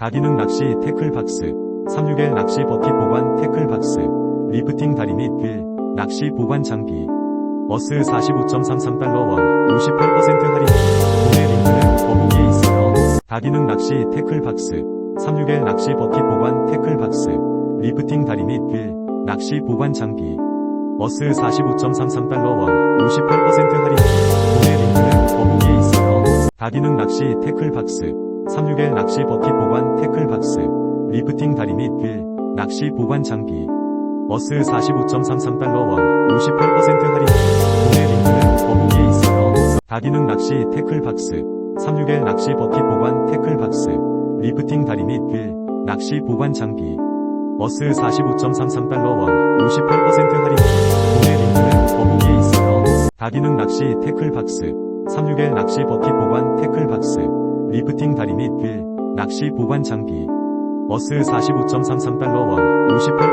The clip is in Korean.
다기능 낚시 태클 박스, 36L 낚시 버킷 보관 태클 박스, 리프팅 다리 및 휠, 낚시 보관 장비, 어스 45.33달러 원, 58% 할인, 구매 링크는 더보기에 있어요. 다기능 낚시 태클 박스, 36L 낚시 버킷 보관 태클 박스, 리프팅 다리 및 휠, 낚시 보관 장비, 어스 45.33달러 원, 58% 할인, 구매 링크는 더보기에 있어요. 다기능 낚시 태클 박스, 36L 낚시 버킷 보관 태클 박스, 리프팅 다리 및 휠, 낚시 보관 장비, 어스 45.33달러 원, 58% 할인, 구매 링크는 더보기에 있어요. 다기능 낚시 태클 박스, 36L 낚시 버킷 보관 태클 박스, 리프팅 다리 및 휠, 낚시 보관 장비, 어스 45.33달러 원, 58% 할인, 구매 링크는 더보기에 있어요. 다기능 낚시 태클 박스, 36L 낚시 버킷 보관 태클 박스, 리프팅 다리 및 휠, 낚시 보관 장비, 어스 45.33달러 원, 58%